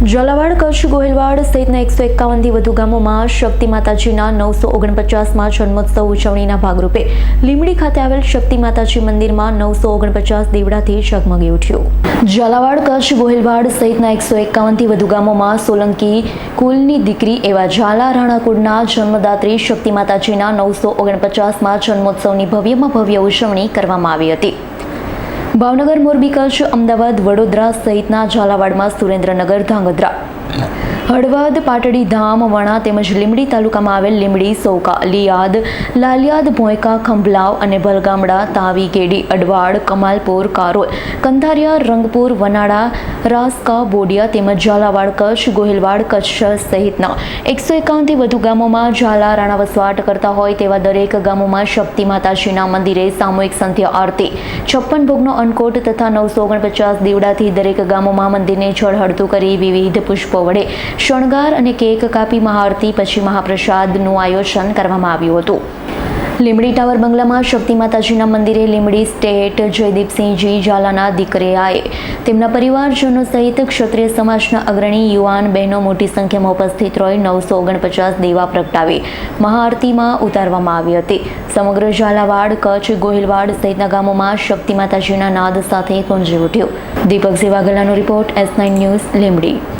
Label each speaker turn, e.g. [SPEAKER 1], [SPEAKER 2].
[SPEAKER 1] ઝાલાવાડ, કચ્છ, ગોહિલવાડ સહિતના એકસો એકાવનથી વધુ ગામોમાં શક્તિ માતાજીના નવસો ઓગણપચાસમાં જન્મોત્સવ ઉજવણીના ભાગરૂપે લીમડી ખાતે આવેલ શક્તિ માતાજી મંદિરમાં નવસો ઓગણપચાસ દીવડાથી ઝગમગી ઉઠ્યું. ઝાલાવાડ, કચ્છ, ગોહિલવાડ સહિતના એકસો એકાવનથી વધુ ગામોમાં સોલંકી કુલની દીકરી એવા ઝાલા રાણાકુળના જન્મદાત્રી શક્તિ માતાજીના નવસો ઓગણપચાસમાં જન્મોત્સવની ભવ્યમાં ભવ્ય ઉજવણી કરવામાં આવી હતી. ભાવનગર મોરબી કચ્છ અમદાવાદ વડોદરા સહિતના ઝાલાવાડમાં સુરેન્દ્રનગર ધાંગધ્રા. હળવદ, પાટડી ધામ, વણા તેમજ લીમડી તાલુકામાં આવેલ લીમડી સૌકા, લિયાદ, લાલિયાદ, ભોયકા, ખંભલાવ અને ભલગામડા, તાવી ગેડી અડવાડ, કમાલપુર, કારોલ, કંધારિયા, રંગપુર વનાડા રાસકા, બોડિયા તેમજ ઝાલાવાડ, કચ્છ, ગોહિલવાડ, કચ્છ સહિતના એકસો એકાવનથી વધુ ગામોમાં ઝાલા રાણા વસવાટ કરતા હોય તેવા દરેક ગામોમાં શક્તિ માતાજીના મંદિરે સામૂહિક સંધ્યા આરતી, છપ્પન ભોગનો અન્નકોટ તથા નવસો ઓગણપચાસ દીવડાથી દરેક ગામોમાં મંદિરને જળહળતું કરી વિવિધ પુષ્પો વડે શણગાર અને કેક કાપી મહાઆરતી પછી મહાપ્રસાદનું આયોજન કરવામાં આવ્યું હતું. લીંબડી ટાવર બંગલામાં શક્તિ માતાજીના મંદિરે લીંબડી સ્ટેટ જયદીપસિંહજી ઝાલાના દીકરીયાએ તેમના પરિવારજનો સહિત ક્ષત્રિય સમાજના અગ્રણી યુવાન બહેનો મોટી સંખ્યામાં ઉપસ્થિત રહી નવસો ઓગણપચાસ દેવા પ્રગટાવી મહાઆરતીમાં ઉતારવામાં આવી હતી. સમગ્ર ઝાલાવાડ, કચ્છ, ગોહિલવાડ સહિતના ગામોમાં શક્તિ માતાજીના નાદ સાથે ગુંજી ઉઠ્યો. Deepak સેવાગલાનો report S nine news, Limbdi.